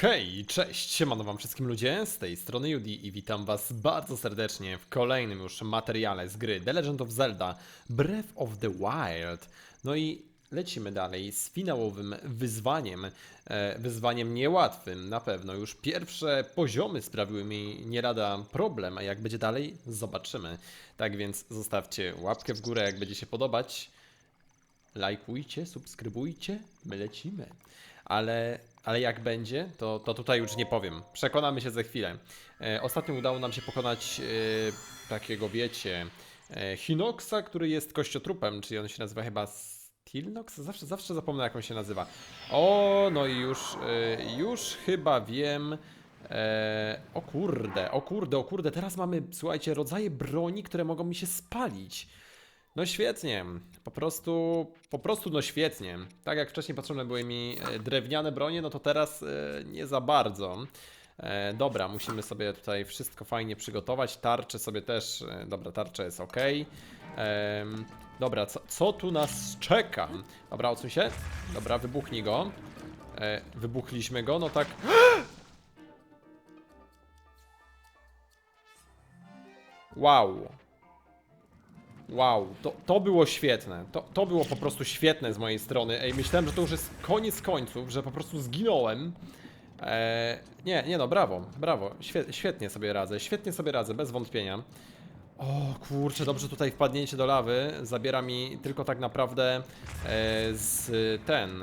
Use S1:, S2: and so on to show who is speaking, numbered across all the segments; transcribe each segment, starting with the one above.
S1: Hej, cześć, siemano wam wszystkim ludzie, z tej strony Judy i witam was bardzo serdecznie w kolejnym już materiale z gry The Legend of Zelda Breath of the Wild. No i lecimy dalej z finałowym wyzwaniem, e, wyzwaniem niełatwym na pewno. Już pierwsze poziomy sprawiły mi nie problem, a jak będzie dalej, zobaczymy. Tak więc zostawcie łapkę w górę, jak będzie się podobać. Lajkujcie, subskrybujcie, my lecimy. Ale, ale jak będzie, to, to tutaj już nie powiem. Przekonamy się za chwilę. E, ostatnio udało nam się pokonać e, takiego, wiecie, e, Hinoxa, który jest kościotrupem, czyli on się nazywa chyba Stilnox? Zawsze, zawsze zapomnę jak on się nazywa. O, no i już, e, już chyba wiem. E, o kurde, o kurde, o kurde, teraz mamy, słuchajcie, rodzaje broni, które mogą mi się spalić. No świetnie, po prostu, po prostu no świetnie. Tak jak wcześniej potrzebne były mi e, drewniane bronie, no to teraz e, nie za bardzo. E, dobra, musimy sobie tutaj wszystko fajnie przygotować. Tarcze sobie też, dobra, tarcza jest ok. Dobra, co, co tu nas czeka? Dobra, odsuń się. Dobra, wybuchnij go. Wybuchliśmy go, no tak. Wow. Wow, to, to było świetne. To, to było po prostu świetne z mojej strony. Ej, myślałem, że to już jest koniec końców, że po prostu zginąłem. Eee, nie, nie no, brawo, brawo. Świe, świetnie sobie radzę, świetnie sobie radzę, bez wątpienia. O kurczę, dobrze tutaj wpadnięcie do lawy zabiera mi tylko tak naprawdę e, z ten.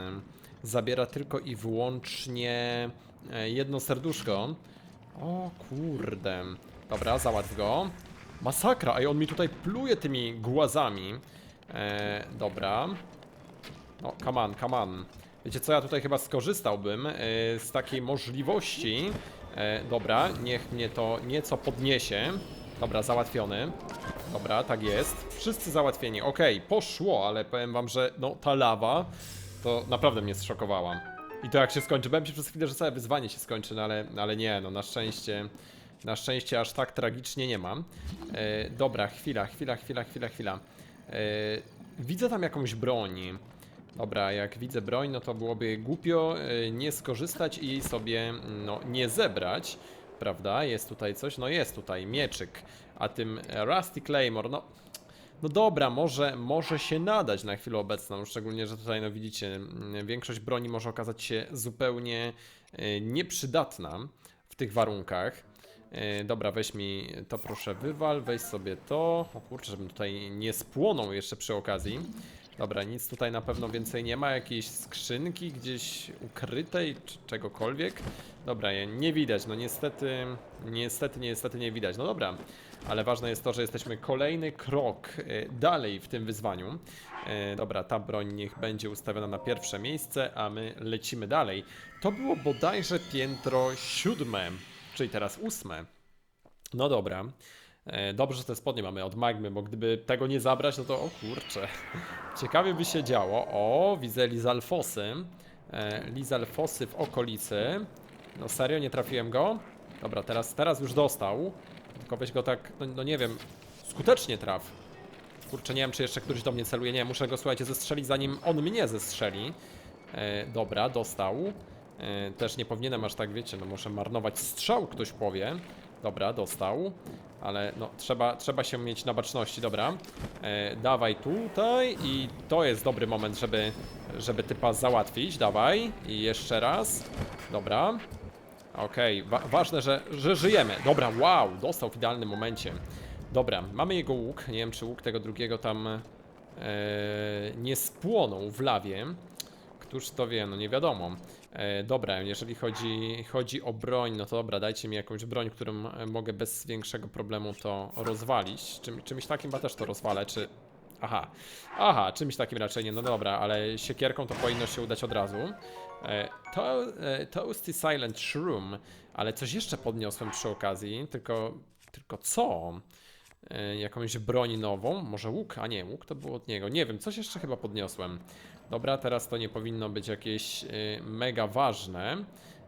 S1: Zabiera tylko i wyłącznie e, jedno serduszko. O kurde. Dobra, załatw go. Masakra, ej, on mi tutaj pluje tymi głazami. E, dobra. No, come on, come on. Wiecie co, ja tutaj chyba skorzystałbym e, z takiej możliwości. E, dobra, niech mnie to nieco podniesie. Dobra, załatwiony. Dobra, tak jest. Wszyscy załatwieni. Okej, poszło, ale powiem wam, że no ta lawa to naprawdę mnie zszokowała. I to jak się skończy, bałem się przez chwilę, że całe wyzwanie się skończy, no ale, ale nie, no na szczęście, na szczęście aż tak tragicznie nie mam. E, dobra, chwila, chwila, chwila, chwila, chwila. E, widzę tam jakąś broń. Dobra, jak widzę broń, no to byłoby głupio e, nie skorzystać i jej sobie no, nie zebrać. Prawda? Jest tutaj coś? No jest tutaj mieczyk. A tym Rusty Claymore, no no dobra, może, może się nadać na chwilę obecną, szczególnie, że tutaj, no widzicie, mm, większość broni może okazać się zupełnie e, nieprzydatna w tych warunkach. E, Dobra, weź mi to proszę wywal, weź sobie to. O kurczę, żebym tutaj nie spłonął jeszcze przy okazji. Dobra, nic tutaj na pewno więcej nie ma, jakiejś skrzynki gdzieś ukrytej, czy czegokolwiek. Dobra, nie widać, no niestety, niestety, niestety nie widać. No dobra, ale ważne jest to, że jesteśmy kolejny krok e, dalej w tym wyzwaniu. E, Dobra, ta broń niech będzie ustawiona na pierwsze miejsce, a my lecimy dalej. To było bodajże piętro siódme, czyli teraz ósme. No dobra. E, Dobrze, że te spodnie mamy od Magmy, bo gdyby tego nie zabrać, no to o kurczę. Ciekawie by się działo. O, widzę Lizalfosy. E, Lizalfosy w okolicy. No serio, nie trafiłem go? Dobra, teraz, teraz już dostał. Tylko weź go tak, no, no nie wiem, skutecznie traf. Kurczę, nie wiem, czy jeszcze któryś do mnie celuje. Nie, muszę go, słuchajcie, zestrzelić, zanim on mnie zestrzeli. E, dobra, dostał. E, też nie powinienem aż tak, wiecie, no muszę marnować strzał, ktoś powie. Dobra, dostał. Ale no, trzeba, trzeba się mieć na baczności, dobra. E, dawaj tutaj i to jest dobry moment, żeby, żeby typa załatwić. Dawaj i jeszcze raz. Dobra. Okej, wa ważne, że, że żyjemy. Dobra, wow, dostał w idealnym momencie. Dobra, mamy jego łuk. Nie wiem, czy łuk tego drugiego tam e, nie spłonął w lawie. Któż to wie, no nie wiadomo. E, dobra, jeżeli chodzi, chodzi o broń, no to dobra, dajcie mi jakąś broń, którą e, mogę bez większego problemu to rozwalić. Czym, czymś takim chyba też to rozwalę, czy... Aha, aha, czymś takim raczej nie, no dobra, ale siekierką to powinno się udać od razu. E, to, toasty Silent Shroom, ale coś jeszcze podniosłem przy okazji, tylko, tylko co? Jakąś broń nową, może łuk, a nie, łuk to było od niego, nie wiem, coś jeszcze chyba podniosłem. Dobra, teraz to nie powinno być jakieś e, mega ważne.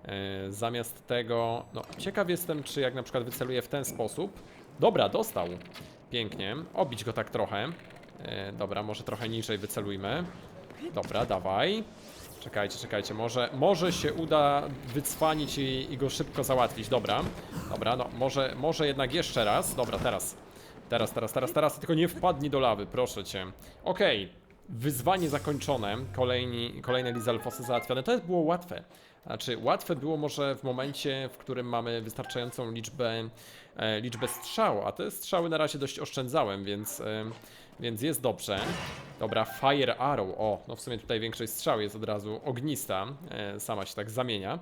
S1: E, Zamiast tego, no ciekaw jestem, czy jak na przykład wyceluję w ten sposób. Dobra, dostał. Pięknie. Obić go tak trochę. E, Dobra, może trochę niżej wycelujmy. Dobra, dawaj. Czekajcie, czekajcie, może, może się uda wycwanić i, i go szybko załatwić. Dobra, dobra, no może, może jednak jeszcze raz. Dobra, teraz. Teraz, teraz, teraz, teraz, tylko nie wpadnij do lawy, proszę cię. Okej, wyzwanie zakończone, Kolejni, kolejne Lizalfosy załatwione. To było łatwe. Znaczy, łatwe było może w momencie, w którym mamy wystarczającą liczbę, e, liczbę strzał, a te strzały na razie dość oszczędzałem, więc, e, więc jest dobrze. Dobra, Fire Arrow, o, no w sumie tutaj większość strzał jest od razu ognista, e, sama się tak zamienia.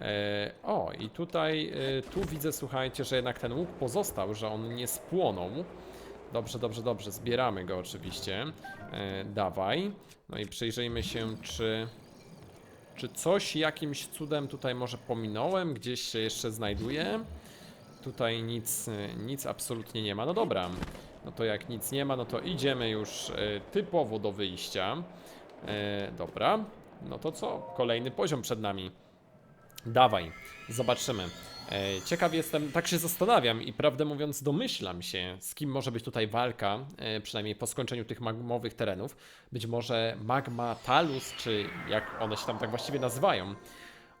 S1: E, o, i tutaj, e, tu widzę, słuchajcie, że jednak ten łuk pozostał, że on nie spłonął. Dobrze, dobrze, dobrze, zbieramy go oczywiście. E, dawaj. No i przyjrzyjmy się, czy... Czy coś jakimś cudem tutaj może pominąłem? Gdzieś się jeszcze znajduje? Tutaj nic, nic absolutnie nie ma. No dobra, no to jak nic nie ma, no to idziemy już e, typowo do wyjścia. E, dobra, no to co? Kolejny poziom przed nami. Dawaj, zobaczymy. E, ciekaw jestem, tak się zastanawiam i prawdę mówiąc domyślam się, z kim może być tutaj walka, e, przynajmniej po skończeniu tych magmowych terenów. Być może Magma Talus, czy jak one się tam tak właściwie nazywają.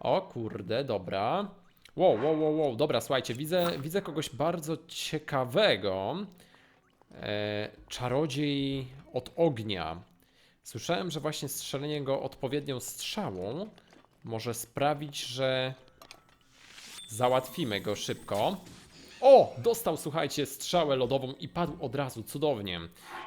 S1: O kurde, dobra. Wow, wow, wow, wow, dobra, słuchajcie, widzę, widzę kogoś bardzo ciekawego. E, czarodziej od ognia. Słyszałem, że właśnie strzelenie go odpowiednią strzałą może sprawić, że załatwimy go szybko. O! Dostał, słuchajcie, strzałę lodową i padł od razu, cudownie.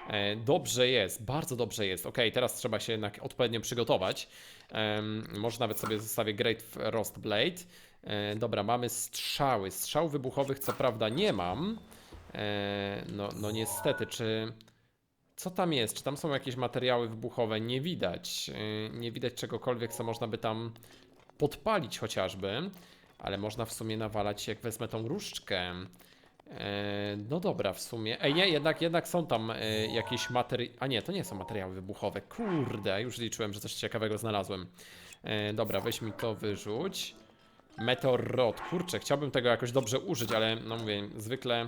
S1: E, dobrze jest, bardzo dobrze jest. Ok, teraz trzeba się jednak odpowiednio przygotować. Em, może nawet sobie zostawię Great Frost Blade. E, dobra, mamy strzały. Strzał wybuchowych co prawda nie mam. E, no, no niestety, czy... Co tam jest? Czy tam są jakieś materiały wybuchowe? Nie widać. Yy, Nie widać czegokolwiek, co można by tam podpalić chociażby. Ale można w sumie nawalać, jak wezmę tą różdżkę. Yy, No dobra, w sumie. Ej, nie, jednak, jednak są tam yy, jakieś materiały. A nie, to nie są materiały wybuchowe. Kurde, już liczyłem, że coś ciekawego znalazłem. Yy, Dobra, weź mi to wyrzuć. Meteor Rod. Kurczę, chciałbym tego jakoś dobrze użyć, ale no mówię, zwykle,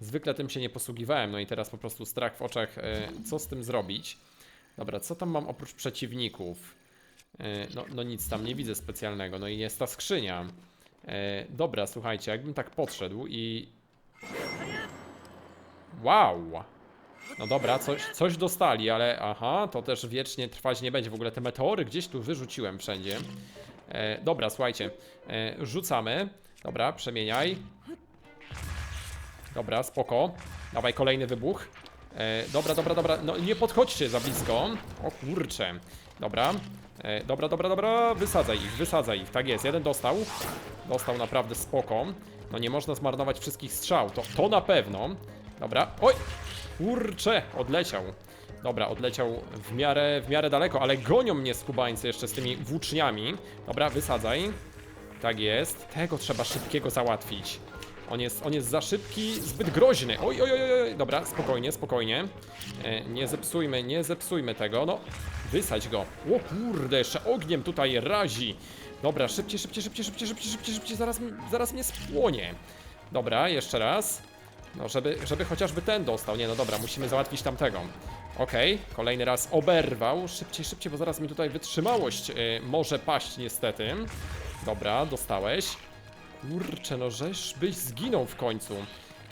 S1: zwykle tym się nie posługiwałem. No i teraz po prostu strach w oczach, e, co z tym zrobić. Dobra, co tam mam oprócz przeciwników? E, no, no nic tam nie widzę specjalnego. No i jest ta skrzynia. E, dobra, słuchajcie, jakbym tak podszedł i... Wow! No dobra, coś, coś dostali, ale aha, to też wiecznie trwać nie będzie. W ogóle te meteory gdzieś tu wyrzuciłem wszędzie. E, dobra, słuchajcie, e, rzucamy. Dobra, przemieniaj. Dobra, spoko. Dawaj kolejny wybuch. E, dobra, dobra, dobra. No nie podchodźcie za blisko. O kurcze. Dobra. E, dobra, dobra, dobra. Wysadzaj ich, wysadzaj ich. Tak jest, jeden dostał. Dostał naprawdę spoko. No nie można zmarnować wszystkich strzał. To, to na pewno. Dobra. Oj! Kurcze, odleciał. Dobra, odleciał w miarę, w miarę daleko, ale gonią mnie skubańcy jeszcze z tymi włóczniami. Dobra, wysadzaj. Tak jest. Tego trzeba szybkiego załatwić. On jest, on jest za szybki, zbyt groźny. Oj, oj, oj, oj. Dobra, spokojnie, spokojnie. E, nie zepsujmy, nie zepsujmy tego. No, wysadź go. O kurde, jeszcze ogniem tutaj razi. Dobra, szybciej, szybciej, szybciej, szybciej, szybciej, szybciej, szybciej. Zaraz, zaraz mnie spłonie. Dobra, jeszcze raz. No, żeby, żeby chociażby ten dostał. Nie, no dobra, musimy załatwić tamtego. Okej, kolejny raz oberwał. Szybciej, szybciej, bo zaraz mi tutaj wytrzymałość y, może paść niestety. Dobra, dostałeś. Kurczę, no żeś byś zginął w końcu.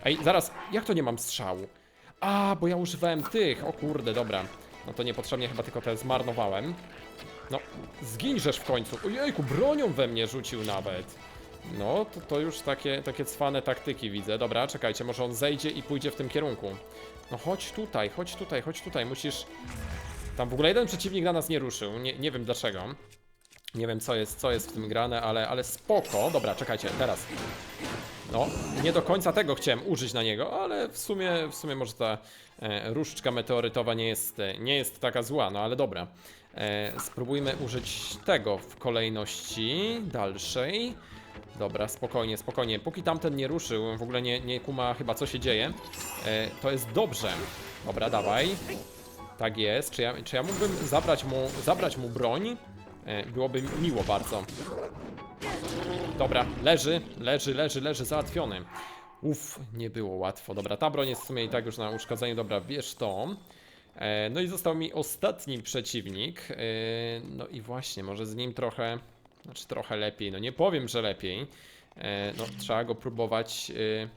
S1: Ej, zaraz, jak to nie mam strzału? A, bo ja używałem tych. O kurde, dobra. No to niepotrzebnie chyba tylko te zmarnowałem. No, zginżesz w końcu. Ojejku, bronią we mnie rzucił nawet. No, to, to już takie, takie cwane taktyki widzę. Dobra, czekajcie, może on zejdzie i pójdzie w tym kierunku. No chodź tutaj, chodź tutaj, chodź tutaj, musisz... Tam w ogóle jeden przeciwnik na nas nie ruszył, nie, nie wiem dlaczego. Nie wiem co jest, co jest w tym grane, ale, ale spoko. Dobra, czekajcie, teraz. No, nie do końca tego chciałem użyć na niego, ale w sumie, w sumie może ta e, różdżka meteorytowa nie jest, e, nie jest taka zła, no ale dobra. E, spróbujmy użyć tego w kolejności dalszej. Dobra, spokojnie, spokojnie. Póki tamten nie ruszył, w ogóle nie, nie kuma chyba co się dzieje, e, to jest dobrze. Dobra, dawaj. Tak jest. Czy ja, czy ja mógłbym zabrać mu, zabrać mu broń? E, byłoby miło bardzo. Dobra, leży, leży, leży, leży, załatwiony. Uff, nie było łatwo. Dobra, ta broń jest w sumie i tak już na uszkodzeniu. Dobra, bierz to. E, no i został mi ostatni przeciwnik. E, no i właśnie, może z nim trochę, znaczy trochę lepiej, no nie powiem, że lepiej. No trzeba go próbować e,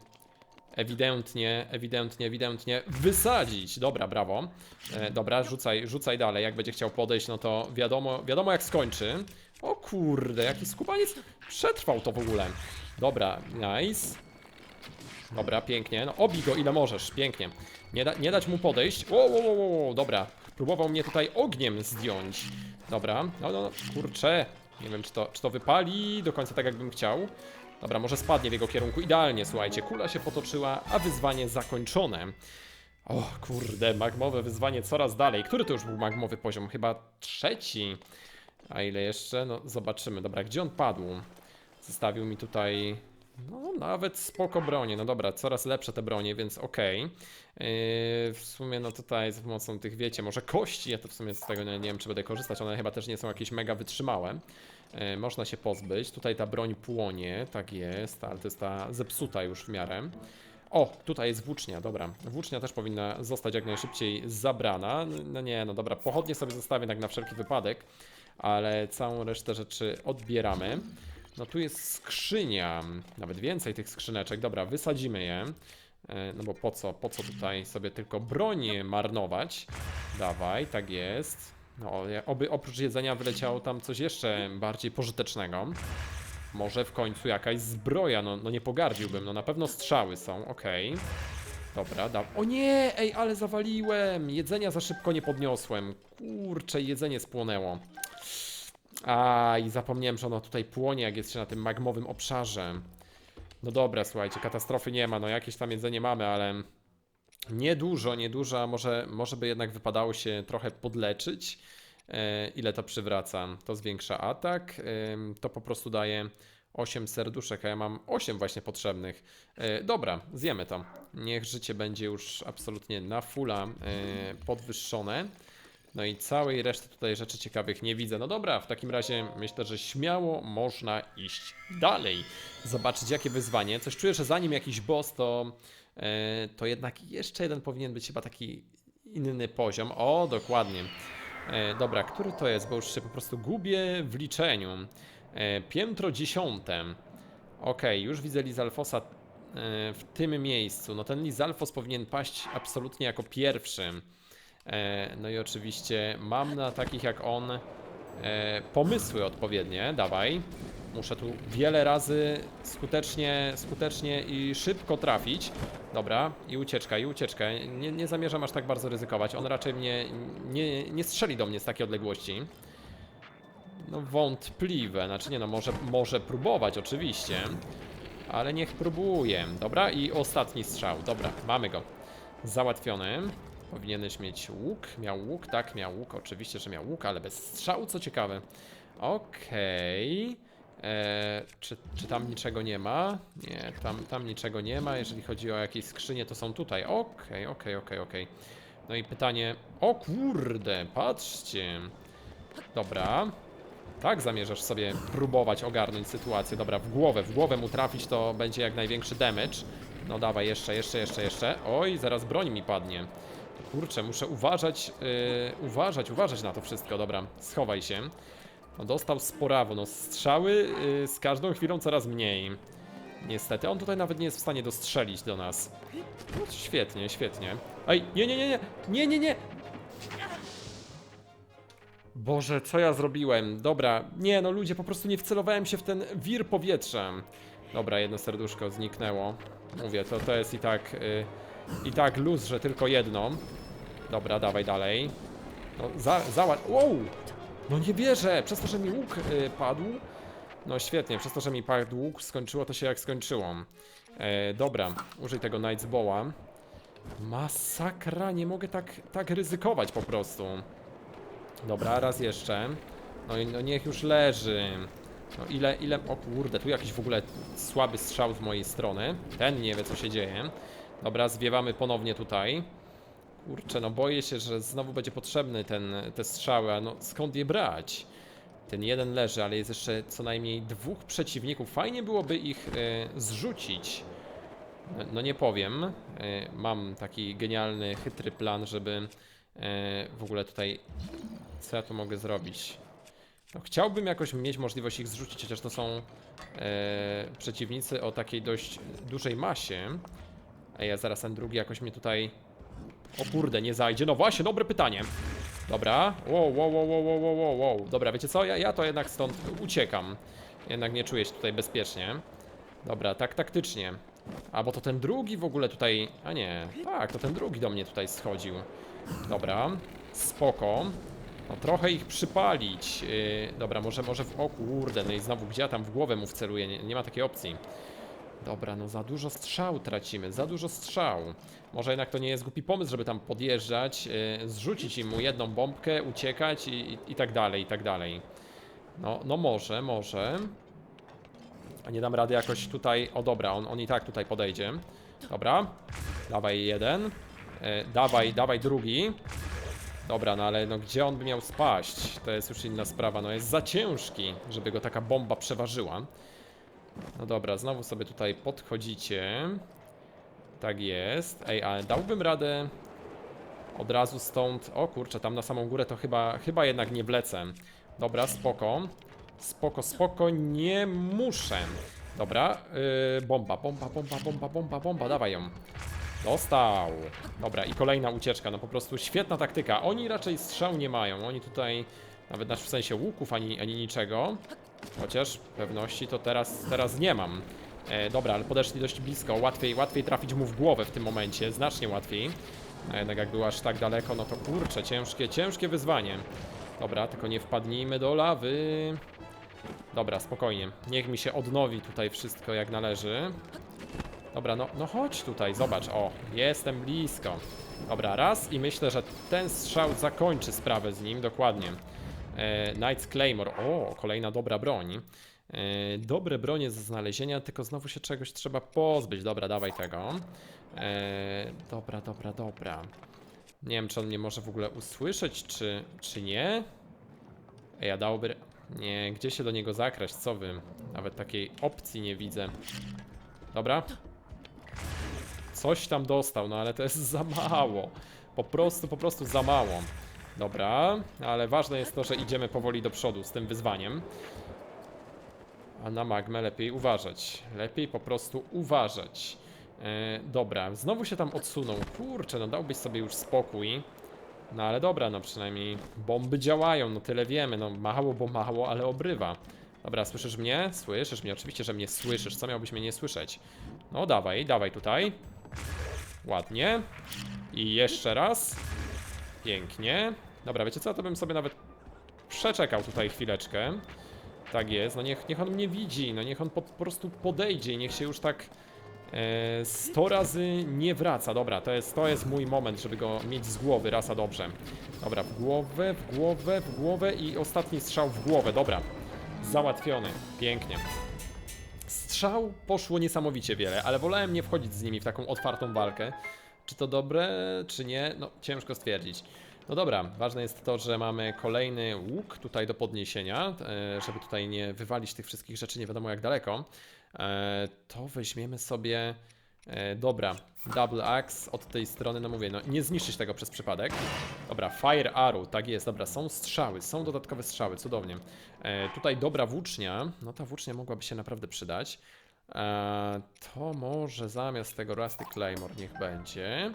S1: ewidentnie, ewidentnie, ewidentnie wysadzić. Dobra, brawo. E, dobra, rzucaj, rzucaj dalej. Jak będzie chciał podejść, no to wiadomo, wiadomo jak skończy. O kurde, jaki skubaniec przetrwał to w ogóle. Dobra, nice. Dobra, pięknie. No obij go ile możesz, pięknie. Nie, da, nie dać mu podejść. O, o, o, o, dobra. Próbował mnie tutaj ogniem zdjąć. Dobra, no, no, no, kurczę. Nie wiem, czy to, czy to wypali do końca tak, jakbym chciał. Dobra, może spadnie w jego kierunku. Idealnie, słuchajcie. Kula się potoczyła, a wyzwanie zakończone. O kurde, magmowe wyzwanie coraz dalej. Który to już był magmowy poziom? Chyba trzeci. A ile jeszcze? No zobaczymy. Dobra, gdzie on padł? Zostawił mi tutaj. No, nawet spoko bronie. No dobra, coraz lepsze te bronie, więc okej. Yy, w sumie, no tutaj za pomocą tych, wiecie, może kości, ja to w sumie z tego nie, nie wiem, czy będę korzystać. One chyba też nie są jakieś mega wytrzymałe. Yy, można się pozbyć. Tutaj ta broń płonie, tak jest, ale to jest ta zepsuta już w miarę. O, tutaj jest włócznia, dobra. Włócznia też powinna zostać jak najszybciej zabrana. No nie, no dobra, pochodnie sobie zostawię tak na wszelki wypadek, ale całą resztę rzeczy odbieramy. No tu jest skrzynia, nawet więcej tych skrzyneczek. Dobra, wysadzimy je. E, No bo po co, po co tutaj sobie tylko broń marnować? Dawaj, tak jest. No, oby oprócz jedzenia wyleciało tam coś jeszcze bardziej pożytecznego. Może w końcu jakaś zbroja, no, no nie pogardziłbym, no na pewno strzały są, okej. Dobra, da. O nie, ej, ale zawaliłem! Jedzenia za szybko nie podniosłem. Kurczę, jedzenie spłonęło. A i zapomniałem, że ono tutaj płonie, jak jest się na tym magmowym obszarze. No dobra, słuchajcie, katastrofy nie ma, no jakieś tam jedzenie mamy, ale niedużo, niedużo, a może, może by jednak wypadało się trochę podleczyć. E, ile to przywraca? To zwiększa atak, ym, to po prostu daje 8 serduszek, a ja mam 8 właśnie potrzebnych. E, dobra, zjemy to. Niech życie będzie już absolutnie na fulla e, podwyższone. No i całej reszty tutaj rzeczy ciekawych nie widzę. No dobra, w takim razie myślę, że śmiało można iść dalej. Zobaczyć jakie wyzwanie. Coś czuję, że zanim jakiś boss, to, e, to jednak jeszcze jeden powinien być chyba taki inny poziom. O, dokładnie. E, dobra, który to jest? Bo już się po prostu gubię w liczeniu. E, piętro dziesiąte. Okej, już widzę Lizalfosa w tym miejscu. No ten Lizalfos powinien paść absolutnie jako pierwszy. E, No i oczywiście mam na takich jak on e, pomysły odpowiednie. Dawaj. Muszę tu wiele razy skutecznie, skutecznie i szybko trafić. Dobra, i ucieczka, i ucieczka. Nie, nie zamierzam aż tak bardzo ryzykować. On raczej mnie nie, nie strzeli do mnie z takiej odległości. No wątpliwe, znaczy nie no, może, może próbować oczywiście. Ale niech próbuje. Dobra, i ostatni strzał. Dobra, mamy go. Załatwiony. Powinieneś mieć łuk. Miał łuk, tak, miał łuk. Oczywiście, że miał łuk, ale bez strzału, co ciekawe. Okej. Eee, czy, czy tam niczego nie ma? Nie, tam, tam niczego nie ma. Jeżeli chodzi o jakieś skrzynie, to są tutaj. Okej, okej, okej, okej. No i pytanie. O kurde, patrzcie. Dobra. Tak zamierzasz sobie próbować ogarnąć sytuację. Dobra, w głowę, w głowę mu trafić to będzie jak największy damage. No dawaj, jeszcze, jeszcze, jeszcze, jeszcze. Oj, zaraz broń mi padnie. Kurczę, muszę uważać, yy, uważać, uważać na to wszystko. Dobra, schowaj się. No dostał sporawo, no strzały yy, z każdą chwilą coraz mniej. Niestety, on tutaj nawet nie jest w stanie dostrzelić do nas. No, świetnie, świetnie. Ej, nie, nie, nie, nie, nie, nie, nie. Boże, co ja zrobiłem? Dobra, nie no ludzie, po prostu nie wcelowałem się w ten wir powietrza. Dobra, jedno serduszko zniknęło. Mówię, to, to jest i tak, y, i tak luz, że tylko jedno. Dobra, dawaj dalej. No, za, załat... Wow! No nie wierzę! Przez to, że mi łuk y, padł. No świetnie, przez to, że mi padł łuk, skończyło to się jak skończyło. E, dobra, użyj tego Night's Bow'a. Masakra, nie mogę tak, tak ryzykować po prostu. Dobra, raz jeszcze. No no niech już leży. No ile, ile... O kurde, tu jakiś w ogóle słaby strzał z mojej strony. Ten nie wie, co się dzieje. Dobra, zwiewamy ponownie tutaj. Kurczę, no boję się, że znowu będzie potrzebny ten, te strzały, a no skąd je brać? Ten jeden leży, ale jest jeszcze co najmniej dwóch przeciwników. Fajnie byłoby ich e, zrzucić. No, no nie powiem. E, mam taki genialny, chytry plan, żeby E, w ogóle tutaj, co ja tu mogę zrobić? No, chciałbym jakoś mieć możliwość ich zrzucić, chociaż to są e, przeciwnicy o takiej dość dużej masie. Ja zaraz ten drugi jakoś mnie tutaj... O kurde, nie zajdzie. No właśnie, dobre pytanie. Dobra. Wow, wow, wow, wow, wow, wow, wow. Dobra, wiecie co? Ja, ja to jednak stąd uciekam. Jednak nie czuję się tutaj bezpiecznie. Dobra, tak taktycznie. A bo to ten drugi w ogóle tutaj. A nie, tak, to ten drugi do mnie tutaj schodził. Dobra, spoko. No trochę ich przypalić. Yy, dobra, może, może w. O kurde, no i znowu gdzie ja tam w głowę mu wceluję? Nie, nie ma takiej opcji. Dobra, no za dużo strzał tracimy, za dużo strzał. Może jednak to nie jest głupi pomysł, żeby tam podjeżdżać, yy, zrzucić im mu jedną bombkę, uciekać i, i, i tak dalej, i tak dalej. No, no może, może. A nie dam rady jakoś tutaj. O dobra, on, on i tak tutaj podejdzie. Dobra. Dawaj jeden. E, dawaj, dawaj drugi. Dobra, no ale no gdzie on by miał spaść? To jest już inna sprawa. No jest za ciężki, żeby go taka bomba przeważyła. No dobra, znowu sobie tutaj podchodzicie. Tak jest. Ej, ale dałbym radę od razu stąd. O kurczę, tam na samą górę to chyba, chyba jednak nie wlecę. Dobra, spoko. Spoko, spoko, nie muszę. Dobra, yy, bomba, bomba, bomba, bomba, bomba, bomba, dawaj ją. Dostał. Dobra, i kolejna ucieczka, no po prostu świetna taktyka. Oni raczej strzał nie mają, oni tutaj nawet na w sensie łuków ani, ani niczego. Chociaż pewności to teraz, teraz nie mam. E, dobra, ale podeszli dość blisko, łatwiej, łatwiej trafić mu w głowę w tym momencie, znacznie łatwiej. A jednak jak był aż tak daleko, no to kurczę, ciężkie, ciężkie wyzwanie. Dobra, tylko nie wpadnijmy do lawy. Dobra, spokojnie. Niech mi się odnowi tutaj wszystko jak należy. Dobra, no, no chodź tutaj, zobacz. O, jestem blisko. Dobra, raz i myślę, że ten strzał zakończy sprawę z nim, dokładnie. E, Knight's Claymore. O, kolejna dobra broń. E, dobre bronie do znalezienia, tylko znowu się czegoś trzeba pozbyć. Dobra, dawaj tego. E, dobra, dobra, dobra. Nie wiem, czy on mnie może w ogóle usłyszeć, czy, czy nie. Ej, ja dałby... Nie, gdzie się do niego zakraść? Co wy? Nawet takiej opcji nie widzę. Dobra. Coś tam dostał, no ale to jest za mało. Po prostu, po prostu za mało. Dobra, ale ważne jest to, że idziemy powoli do przodu z tym wyzwaniem. A na magmę lepiej uważać. Lepiej po prostu uważać. E, dobra, znowu się tam odsunął. Kurczę, no dałbyś sobie już spokój. No ale dobra, no przynajmniej bomby działają, no tyle wiemy, no mało, bo mało, ale obrywa. Dobra, słyszysz mnie? Słyszysz mnie? Oczywiście, że mnie słyszysz, co miałbyś mnie nie słyszeć? No dawaj, dawaj tutaj. Ładnie. I jeszcze raz. Pięknie. Dobra, wiecie co, to bym sobie nawet przeczekał tutaj chwileczkę. Tak jest, no niech, niech on mnie widzi, no niech on po, po prostu podejdzie niech się już tak e, 100 razy nie wraca. Dobra, to jest, to jest mój moment, żeby go mieć z głowy, rasa dobrze. Dobra, w głowę, w głowę, w głowę i ostatni strzał w głowę, dobra. Załatwiony, pięknie. Strzał poszło niesamowicie wiele, ale wolałem nie wchodzić z nimi w taką otwartą walkę. Czy to dobre, czy nie? No, ciężko stwierdzić. No dobra, ważne jest to, że mamy kolejny łuk tutaj do podniesienia, e, żeby tutaj nie wywalić tych wszystkich rzeczy nie wiadomo jak daleko. E, To weźmiemy sobie... e, Dobra, double axe od tej strony, no mówię, no nie zniszczyć tego przez przypadek. Dobra, fire arrow, tak jest, dobra, są strzały, są dodatkowe strzały, cudownie. Tutaj dobra włócznia, no ta włócznia mogłaby się naprawdę przydać. To może zamiast tego Rusty Claymore niech będzie.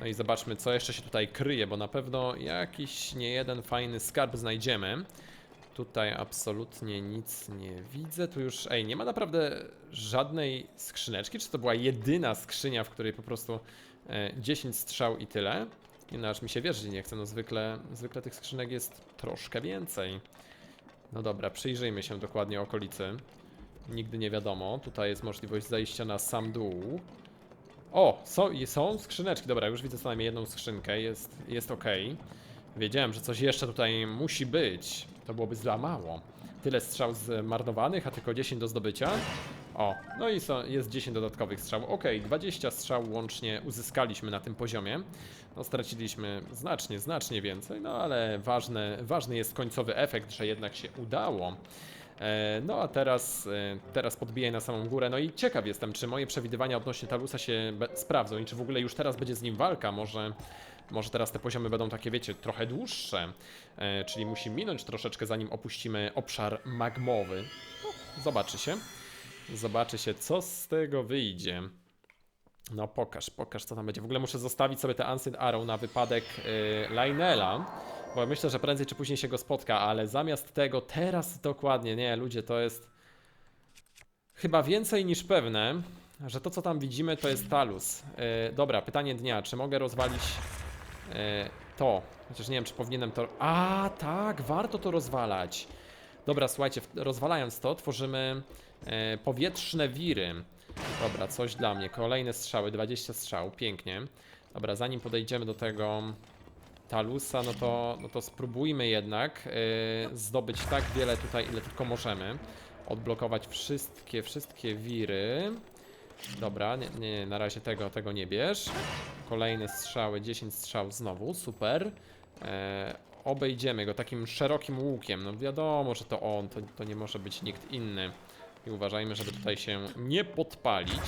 S1: No i zobaczmy, co jeszcze się tutaj kryje, bo na pewno jakiś nie jeden fajny skarb znajdziemy. Tutaj absolutnie nic nie widzę. Tu już, ej, nie ma naprawdę żadnej skrzyneczki. Czy to była jedyna skrzynia, w której po prostu e, 10 strzał i tyle? Nie no, aż mi się wierzyć nie chce. No zwykle, zwykle tych skrzynek jest troszkę więcej. No dobra, przyjrzyjmy się dokładnie okolicy. Nigdy nie wiadomo. Tutaj jest możliwość zajścia na sam dół. O, są, są skrzyneczki. Dobra, już widzę co najmniej jedną skrzynkę. Jest, jest ok. Wiedziałem, że coś jeszcze tutaj musi być. To byłoby za mało. Tyle strzał zmarnowanych, a tylko 10 do zdobycia. O, no i są, jest 10 dodatkowych strzałów. Ok, 20 strzał łącznie uzyskaliśmy na tym poziomie. No straciliśmy znacznie, znacznie więcej, no ale ważne, ważny jest końcowy efekt, że jednak się udało. E, No a teraz, e, teraz podbiję na samą górę. No i ciekaw jestem, czy moje przewidywania odnośnie Talusa się sprawdzą i czy w ogóle już teraz będzie z nim walka. Może, Może teraz te poziomy będą takie, wiecie, trochę dłuższe, e, czyli musi minąć troszeczkę zanim opuścimy obszar magmowy. No, zobaczy się. Zobaczy się, co z tego wyjdzie. No pokaż, pokaż co tam będzie. W ogóle muszę zostawić sobie te Ancient Arrow na wypadek yy, Lionela, bo myślę, że prędzej czy później się go spotka, ale zamiast tego teraz dokładnie, nie, ludzie, to jest chyba więcej niż pewne, że to co tam widzimy to jest Talus. Yy, dobra, pytanie dnia, czy mogę rozwalić yy, to? Chociaż nie wiem, czy powinienem to... A, tak, warto to rozwalać. Dobra, słuchajcie, rozwalając to, tworzymy e, powietrzne wiry. Dobra, coś dla mnie. Kolejne strzały, 20 strzał, pięknie. Dobra, zanim podejdziemy do tego Talusa, no to, no to spróbujmy jednak e, zdobyć tak wiele tutaj, ile tylko możemy. Odblokować wszystkie, wszystkie wiry. Dobra, nie, nie, na razie tego, tego nie bierz. Kolejne strzały, 10 strzał znowu, super. E, obejdziemy go takim szerokim łukiem. No wiadomo, że to on, to, to nie może być nikt inny. I uważajmy, żeby tutaj się nie podpalić.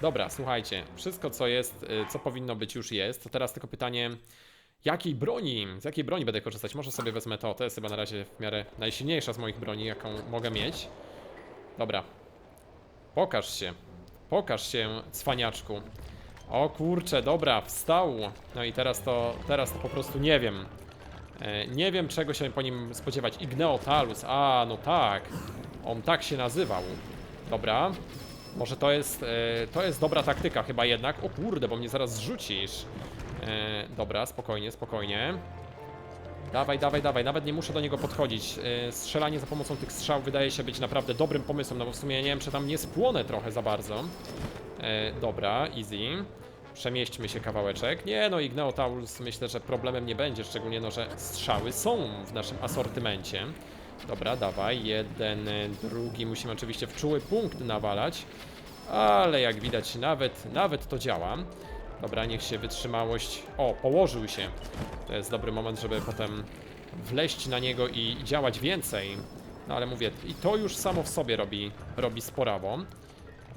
S1: Dobra, słuchajcie, wszystko co jest, y, co powinno być już jest. To teraz tylko pytanie, jakiej broni, z jakiej broni będę korzystać? Może sobie wezmę to, to jest chyba na razie w miarę najsilniejsza z moich broni, jaką mogę mieć. Dobra, pokaż się, pokaż się, cwaniaczku. O kurczę, dobra, wstał. No i teraz to, teraz to po prostu nie wiem. E, nie wiem czego się po nim spodziewać. Igneotalus, a no tak. On tak się nazywał. Dobra. Może to jest, e, to jest dobra taktyka chyba jednak. O kurde, bo mnie zaraz zrzucisz. E, dobra, spokojnie, spokojnie. Dawaj, dawaj, dawaj, nawet nie muszę do niego podchodzić. E, strzelanie za pomocą tych strzał wydaje się być naprawdę dobrym pomysłem, no bo w sumie nie wiem, czy tam nie spłonę trochę za bardzo. E, dobra, easy. Przemieśćmy się kawałeczek. Nie no, Igneotaurus myślę, że problemem nie będzie, szczególnie no, że strzały są w naszym asortymencie. Dobra, dawaj, jeden, drugi, musimy oczywiście w czuły punkt nawalać, ale jak widać nawet, nawet to działa. Dobra, niech się wytrzymałość... O, położył się. To jest dobry moment, żeby potem wleść na niego i działać więcej. No ale mówię, i to już samo w sobie robi, robi sporawo.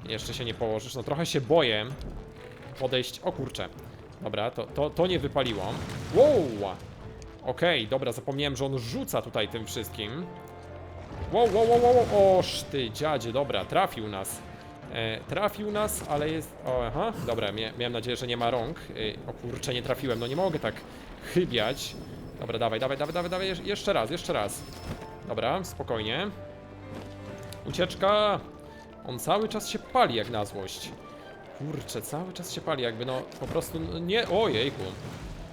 S1: Jeszcze się nie położysz, no trochę się boję podejść... O kurczę. Dobra, to, to, to nie wypaliło. Wow! Okej, dobra, zapomniałem, że on rzuca tutaj tym wszystkim. Wow, wow, wow, wow. Oż ty, dziadzie, dobra, trafił nas. E, trafił nas, ale jest... O, aha, dobra, mia miałem nadzieję, że nie ma rąk. E, o kurczę, nie trafiłem, no nie mogę tak chybiać. Dobra, dawaj, dawaj, dawaj, dawaj, dawaj, jeszcze raz, jeszcze raz. Dobra, spokojnie. Ucieczka! On cały czas się pali jak na złość. Kurczę, cały czas się pali, jakby no po prostu no, nie. Ojejku.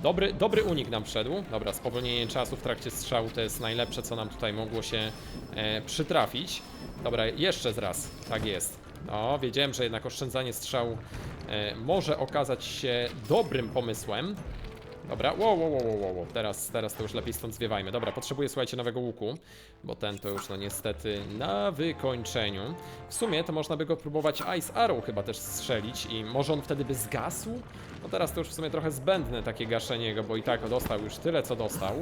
S1: Dobry, dobry unik nam wszedł. Dobra, spowolnienie czasu w trakcie strzału to jest najlepsze, co nam tutaj mogło się e, przytrafić. Dobra, jeszcze raz. Tak jest. No, wiedziałem, że jednak oszczędzanie strzału e, może okazać się dobrym pomysłem. Dobra, wow, wow, wow, wow, wow. Teraz, teraz to już lepiej stąd zwiewajmy. Dobra, potrzebuję, słuchajcie, nowego łuku, bo ten to już, no niestety, na wykończeniu. W sumie to można by go próbować Ice Arrow chyba też strzelić i może on wtedy by zgasł? No teraz to już w sumie trochę zbędne takie gaszenie go, bo i tak dostał już tyle, co dostał,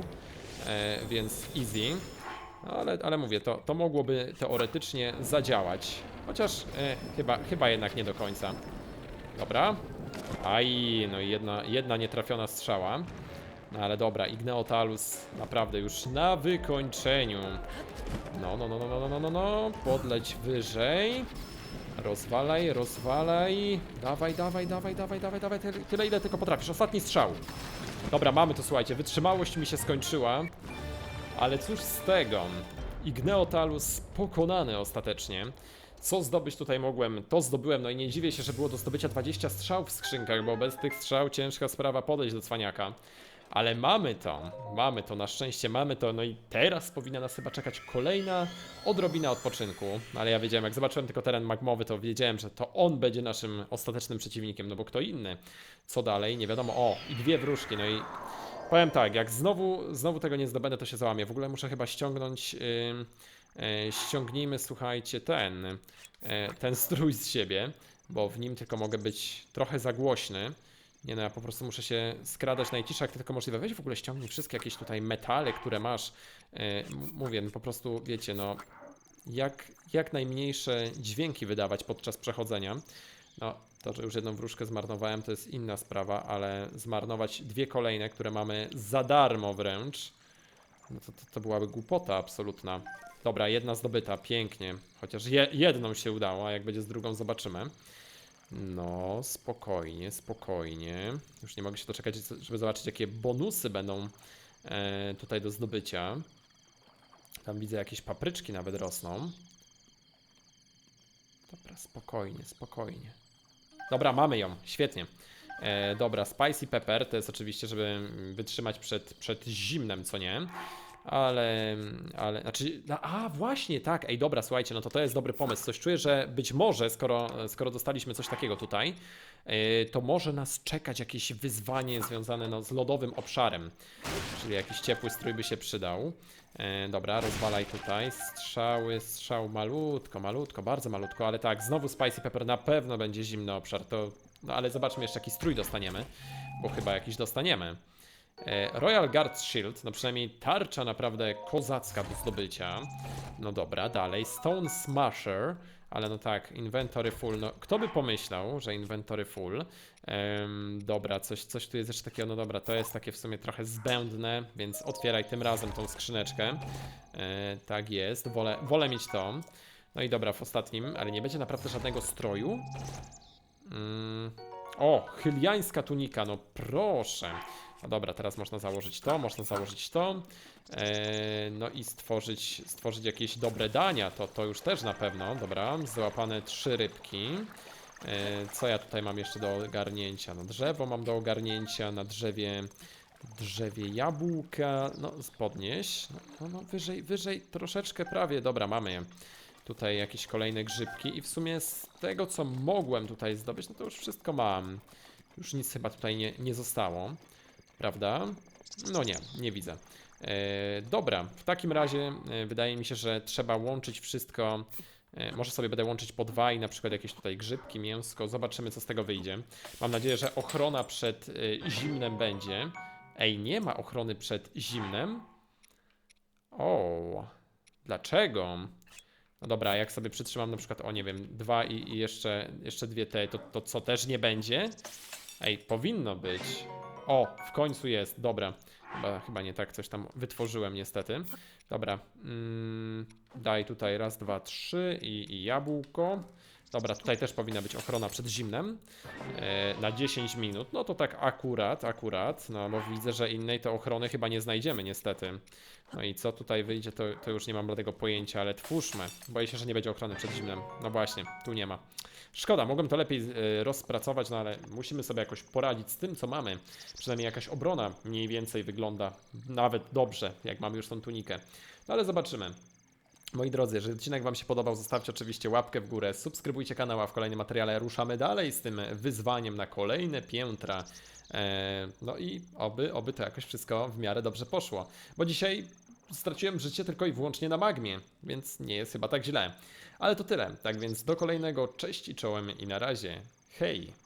S1: e, więc easy. Ale, ale mówię, to, to mogłoby teoretycznie zadziałać, chociaż e, chyba, chyba jednak nie do końca. Dobra. Aj, no i jedna, jedna nietrafiona strzała. No ale dobra, Igneotalus naprawdę już na wykończeniu. No, no, no, no, no, no, no, no, podleć wyżej. Rozwalaj, rozwalaj. Dawaj, dawaj, dawaj, dawaj, dawaj, dawaj. Tyle, tyle ile tylko potrafisz. Ostatni strzał. Dobra, mamy to, słuchajcie. Wytrzymałość mi się skończyła. Ale cóż z tego? Igneotalus pokonany ostatecznie. Co zdobyć tutaj mogłem, to zdobyłem, no i nie dziwię się, że było do zdobycia 20 strzał w skrzynkach, bo bez tych strzał ciężka sprawa podejść do cwaniaka. Ale mamy to, mamy to, na szczęście mamy to, no i teraz powinna nas chyba czekać kolejna odrobina odpoczynku. No Ale ja wiedziałem, jak zobaczyłem tylko teren magmowy, to wiedziałem, że to on będzie naszym ostatecznym przeciwnikiem, no bo kto inny. Co dalej? Nie wiadomo. O, i dwie wróżki, no i Powiem tak, jak znowu, znowu tego nie zdobędę, to się załamię. W ogóle muszę chyba ściągnąć. e, ściągnijmy, słuchajcie, ten. e, ten strój z siebie, bo w nim tylko mogę być trochę za głośny. Nie no, ja po prostu muszę się skradać najciszej, jak tylko możliwe. Weź w ogóle ściągnij wszystkie jakieś tutaj metale, które masz. E, mówię, no po prostu wiecie, no. Jak, jak najmniejsze dźwięki wydawać podczas przechodzenia. No, to, że już jedną wróżkę zmarnowałem, to jest inna sprawa, ale zmarnować dwie kolejne, które mamy za darmo wręcz, no to, to, to byłaby głupota absolutna. Dobra, jedna zdobyta, pięknie. Chociaż je, jedną się udało, a jak będzie z drugą, zobaczymy. No, spokojnie, spokojnie. Już nie mogę się doczekać, żeby zobaczyć, jakie bonusy będą e, tutaj do zdobycia. Tam widzę jakieś papryczki nawet rosną. Dobra, spokojnie, spokojnie. Dobra, mamy ją, świetnie. E, dobra, spicy pepper to jest oczywiście, żeby wytrzymać przed, przed zimnem, co nie? Ale, ale, znaczy, no, a właśnie, tak, ej, dobra, słuchajcie, no to to jest dobry pomysł. Coś czuję, że być może, skoro, skoro dostaliśmy coś takiego tutaj, e, to może nas czekać jakieś wyzwanie związane no, z lodowym obszarem. Czyli jakiś ciepły strój by się przydał. E, dobra, rozwalaj tutaj. Strzały, strzał malutko, malutko, bardzo malutko, ale tak, znowu Spicy Pepper na pewno będzie zimny obszar. To, no ale zobaczmy jeszcze jaki strój dostaniemy, bo chyba jakiś dostaniemy. E, Royal Guard Shield, no przynajmniej tarcza naprawdę kozacka do zdobycia. No dobra, dalej. Stone Smasher, ale no tak, inventory full. No, kto by pomyślał, że inventory full? Em, dobra, coś, coś tu jest jeszcze takiego, no dobra, to jest takie w sumie trochę zbędne, więc otwieraj tym razem tą skrzyneczkę. E, tak jest, wolę, wolę mieć to. No i dobra, w ostatnim, ale nie będzie naprawdę żadnego stroju. Mm. O, chyliańska tunika, no proszę. Dobra, teraz można założyć to, można założyć to. E, no i stworzyć, stworzyć jakieś dobre dania, to, to już też na pewno. Dobra, złapane trzy rybki. E, co ja tutaj mam jeszcze do ogarnięcia? No drzewo mam do ogarnięcia, na drzewie drzewie jabłka, no podnieś, no, no, no wyżej, wyżej, troszeczkę prawie, dobra, mamy je. Tutaj jakieś kolejne grzybki i w sumie z tego co mogłem tutaj zdobyć, no to już wszystko mam. Już nic chyba tutaj nie, nie zostało, prawda? No nie, nie widzę. E, dobra, w takim razie e, wydaje mi się, że trzeba łączyć wszystko. E, może sobie będę łączyć po dwa i na przykład jakieś tutaj grzybki, mięsko. Zobaczymy, co z tego wyjdzie. Mam nadzieję, że ochrona przed zimnem będzie. Ej, nie ma ochrony przed zimnem. O, dlaczego? No dobra, jak sobie przytrzymam na przykład, o nie wiem, dwa i, i jeszcze, jeszcze dwie te, to, to co też nie będzie? Ej, powinno być. O, w końcu jest, dobra. Chyba, chyba nie tak coś tam wytworzyłem niestety. Dobra, mm, daj tutaj raz, dwa, trzy i, i jabłko. Dobra, tutaj też powinna być ochrona przed zimnem e, na 10 minut. No to tak akurat, akurat. No bo widzę, że innej to ochrony chyba nie znajdziemy niestety. No i co tutaj wyjdzie, to, to już nie mam żadnego pojęcia, ale twórzmy. Boję się, że nie będzie ochrony przed zimnem. No właśnie, tu nie ma. Szkoda, mogłem to lepiej e, rozpracować, no ale musimy sobie jakoś poradzić z tym, co mamy. Przynajmniej jakaś obrona mniej więcej wygląda nawet dobrze, jak mamy już tą tunikę. No ale zobaczymy. Moi drodzy, jeżeli odcinek Wam się podobał, zostawcie oczywiście łapkę w górę, subskrybujcie kanał, a w kolejnym materiale ruszamy dalej z tym wyzwaniem na kolejne piętra. Eee, no i oby, oby to jakoś wszystko w miarę dobrze poszło. Bo dzisiaj straciłem życie tylko i wyłącznie na magmie, więc nie jest chyba tak źle. Ale to tyle. Tak więc do kolejnego, cześć i czołem i na razie. Hej!